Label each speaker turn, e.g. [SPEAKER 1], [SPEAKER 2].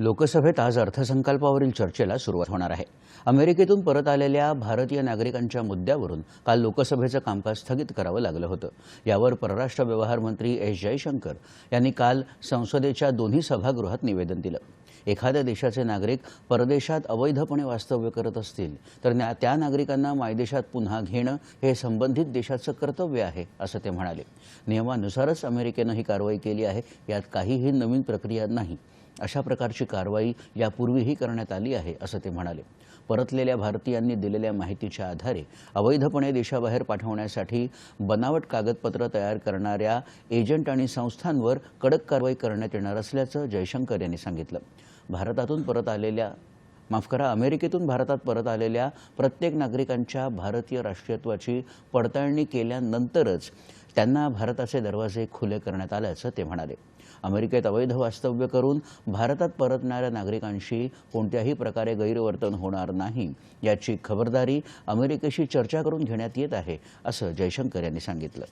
[SPEAKER 1] लोकसभेत आज अर्थसंकल्पावरील चर्चेला सुरुवात होणार आहे. अमेरिकेतून परत आलेल्या भारतीय नागरिकांच्या मुद्द्यावरून काल लोकसभेचं कामकाज स्थगित करावं लागलं होतं. यावर परराष्ट्र व्यवहार मंत्री एस जयशंकर यांनी काल संसदेच्या दोन्ही सभागृहात निवेदन दिलं. एखाद्या देशाचे नागरिक परदेशात अवैधपणे वास्तव्य करत असतील तर न्या- त्या नागरिकांना मायदेशात पुन्हा घेणं हे संबंधित देशाचं कर्तव्य आहे असं ते म्हणाले. नियमानुसारच अमेरिकेनं ही कारवाई केली आहे यात काहीही नवीन प्रक्रिया नाही. अशा प्रकारची कारवाई यापूर्वीही करण्यात आली आहे असं ते म्हणाले. परतलेल्या भारतीयांनी दिलेल्या माहितीच्या आधारे अवैधपणे देशाबाहेर पाठवण्यासाठी बनावट कागदपत्र तयार करणाऱ्या एजंट आणि संस्थांवर कडक कारवाई करण्यात येणार असल्याचं जयशंकर यांनी सांगितलं. भारतातून परत आलेल्या माफ करा अमेरिकेतून भारतात परत आलेल्या प्रत्येक नागरिकांच्या भारतीय राष्ट्रीयत्वाची पडताळणी केल्यानंतरच त्यांना भारताचे दरवाजे खुले करण्यात आल्याचं ते म्हणाले. अमेरिकेत अवैध वास्तव्य करून भारतात परतणाऱ्या नागरिकांशी कोणत्याही प्रकारे गैरवर्तन होणार नाही याची खबरदारी अमेरिकेशी चर्चा करून घेण्यात येत आहे असं जयशंकर यांनी सांगितलं.